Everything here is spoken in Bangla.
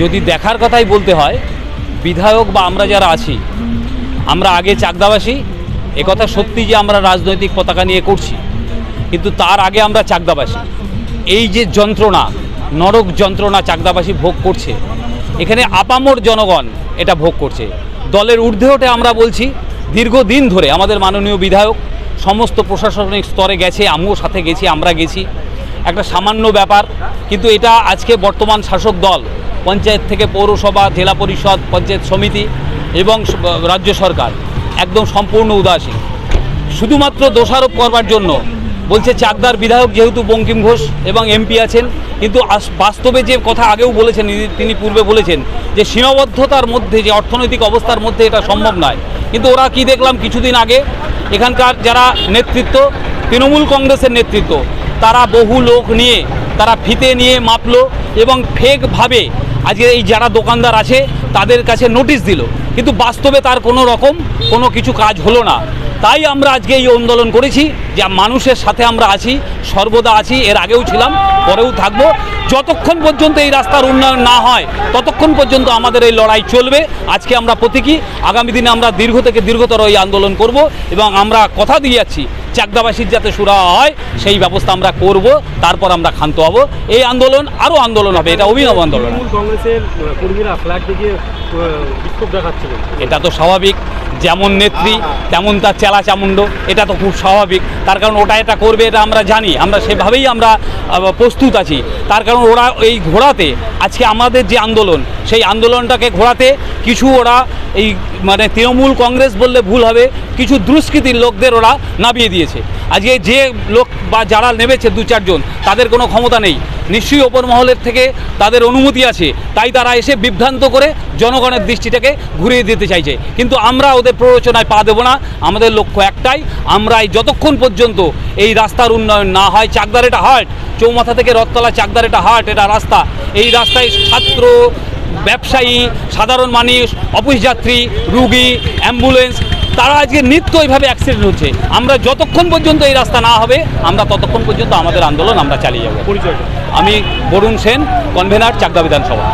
যদি দেখার কথাই বলতে হয়, বিধায়ক বা আমরা যারা আছি, আমরা আগে চাকদাবাসী একথা সত্যি যে আমরা রাজনৈতিক পতাকা নিয়ে করছি, কিন্তু তার আগে আমরা চাকদাবাসী। এই যে যন্ত্রণা, নরক যন্ত্রণা চাকদাবাসী ভোগ করছে, এখানে আপামর জনগণ এটা ভোগ করছে। দলের ঊর্ধ্বে ওঠে আমরা বলছি, দীর্ঘদিন ধরে আমাদের মাননীয় বিধায়ক, সমস্ত প্রশাসনিক স্তরে গেছে, আমিও সাথে গেছি, আমরা গেছি। একটা সামান্য ব্যাপার, কিন্তু এটা আজকে বর্তমান শাসক দল পঞ্চায়েত থেকে পৌরসভা, জেলা পরিষদ, পঞ্চায়েত সমিতি এবং রাজ্য সরকার একদম সম্পূর্ণ উদাসীন। শুধুমাত্র দোষারোপ করবার জন্য বলছে চাকদার বিধায়ক যেহেতু বঙ্কিম ঘোষ এবং এমপি আছেন, কিন্তু বাস্তবে যে কথা আগেও বলেছেন তিনি পূর্বে বলেছেন যে সীমাবদ্ধতার মধ্যে, যে অর্থনৈতিক অবস্থার মধ্যে এটা সম্ভব নয়। কিন্তু ওরা কি দেখলাম কিছুদিন আগে? এখানকার যারা নেতৃত্ব, তৃণমূল কংগ্রেসের নেতৃত্ব, তারা বহু লোক নিয়ে, তারা ফিতে নিয়ে মাপলো এবং ফেকভাবে আজকে এই যারা দোকানদার আছে, তাদের কাছে নোটিশ দিল। কিন্তু বাস্তবে তার কোনো রকম কোনো কিছু কাজ হলো না। তাই আমরা আজকে এই আন্দোলন করেছি যে মানুষের সাথে আমরা আছি, সর্বদা আছি, এর আগেও ছিলাম, পরেও থাকব। যতক্ষণ পর্যন্ত এই রাস্তার উন্নয়ন না হয়, ততক্ষণ পর্যন্ত আমাদের এই লড়াই চলবে। আজকে আমরা প্রতীকী। আগামী দিনে আমরা দীর্ঘ থেকে দীর্ঘতর এই আন্দোলন করব এবং আমরা কথা দিয়ে যাচ্ছি চাকদাবাসীর যাতে সুরা হয় সেই ব্যবস্থা আমরা করব তারপর আমরা ক্ষান্ত হব। এই আন্দোলন আরও আন্দোলন হবে এটা অভিনব আন্দোলন। এটা তো স্বাভাবিক যেমন নেত্রী তেমন তার চেলা চামুণ্ড এটা তো খুব স্বাভাবিক। তার কারণ ওটা এটা করবে এটা আমরা জানি আমরা সেভাবেই আমরা প্রস্তুত আছি। তার কারণ ওরা এই ঘোড়াতে আজকে আমাদের যে আন্দোলন সেই আন্দোলনটাকে ঘোড়াতে কিছু ওরা এই মানে তৃণমূল কংগ্রেস বললে ভুল হবে কিছু দুষ্কৃতির লোকদের ওরা নামিয়ে দিয়েছে। আজকে যে লোক বা যারা নেমেছে দু চারজন, তাদের কোনো ক্ষমতা নেই। নিশ্চয়ই ওপর মহলের থেকে তাদের অনুমতি আছে। তাই তারা এসে বিভ্রান্ত করে জনগণের দৃষ্টিটাকে ঘুরিয়ে দিতে চাইছে। কিন্তু আমরা ওদের প্ররোচনায় পা দেবো না। আমাদের লক্ষ্য একটাই আমরা এই যতক্ষণ পর্যন্ত এই রাস্তার উন্নয়ন না হয় চাকদার এটা হাট চৌমাথা থেকে রথতলা চাকদার এটা হাট এটা রাস্তা। এই রাস্তায় ছাত্র, ব্যবসায়ী, সাধারণ মানুষ, অফিস যাত্রী, রুগী, অ্যাম্বুলেন্স তারা আজকে নিত্য এইভাবে অ্যাক্সিডেন্ট হচ্ছে। আমরা যতক্ষণ পর্যন্ত এই রাস্তা না হবে আমরা ততক্ষণ পর্যন্ত আমাদের আন্দোলন আমরা চালিয়ে যাব। পরিচয় আমি বরুণ সেন কনভেনার চাকদা বিধানসভা।